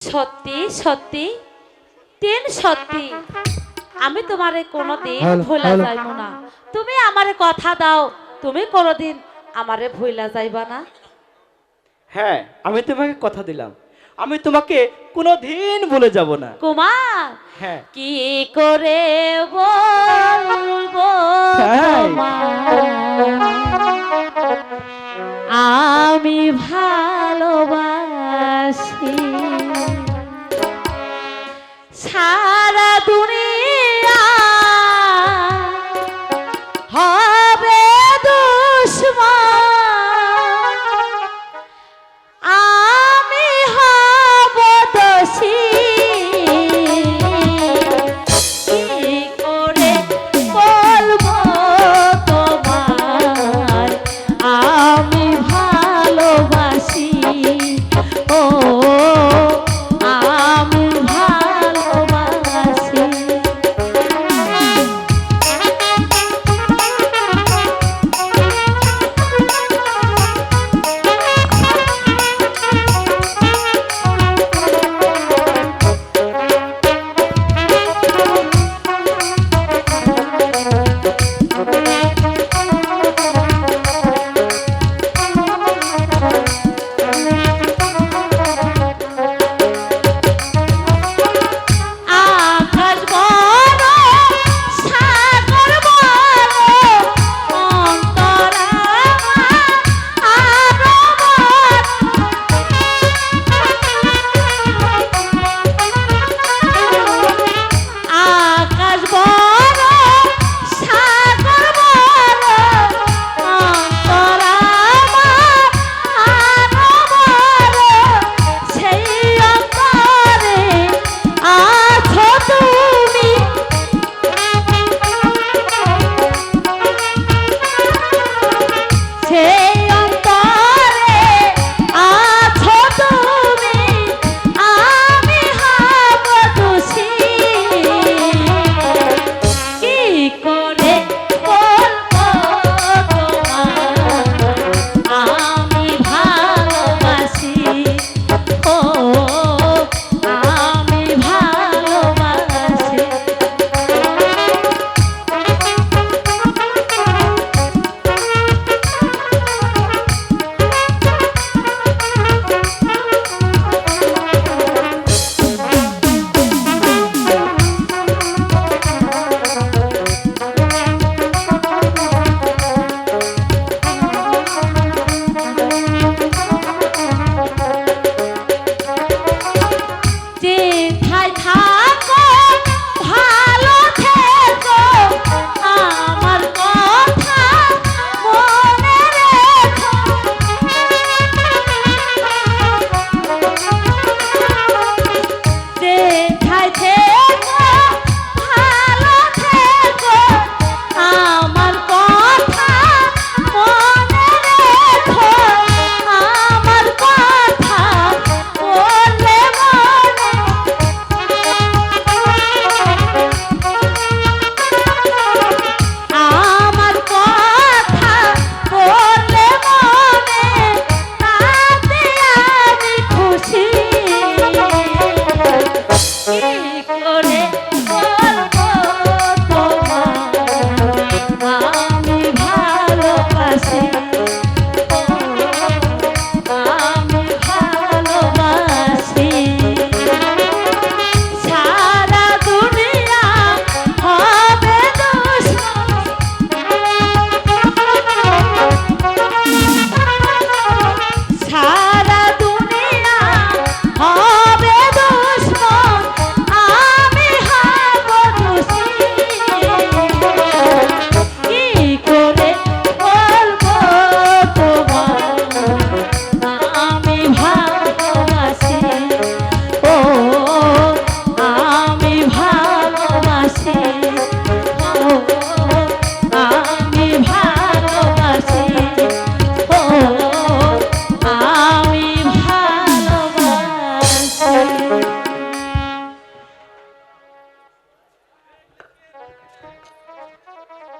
সত্যি সত্যি তিন সত্যি। আমি তোমারে কোনোদিন ভুলা। যাইব না। তুমি আমারে কথা দাও তুমি কোনোদিন আমারে ভুলা যাইবা না। হ্যাঁ আমি তোমাকে কথা দিলাম। আমি তোমাকে কোনো দিন ভুলে যাব না। কুমার হ্যাঁ। কি করে বলব ভালোবাসি। সারা দুনিয়া হয়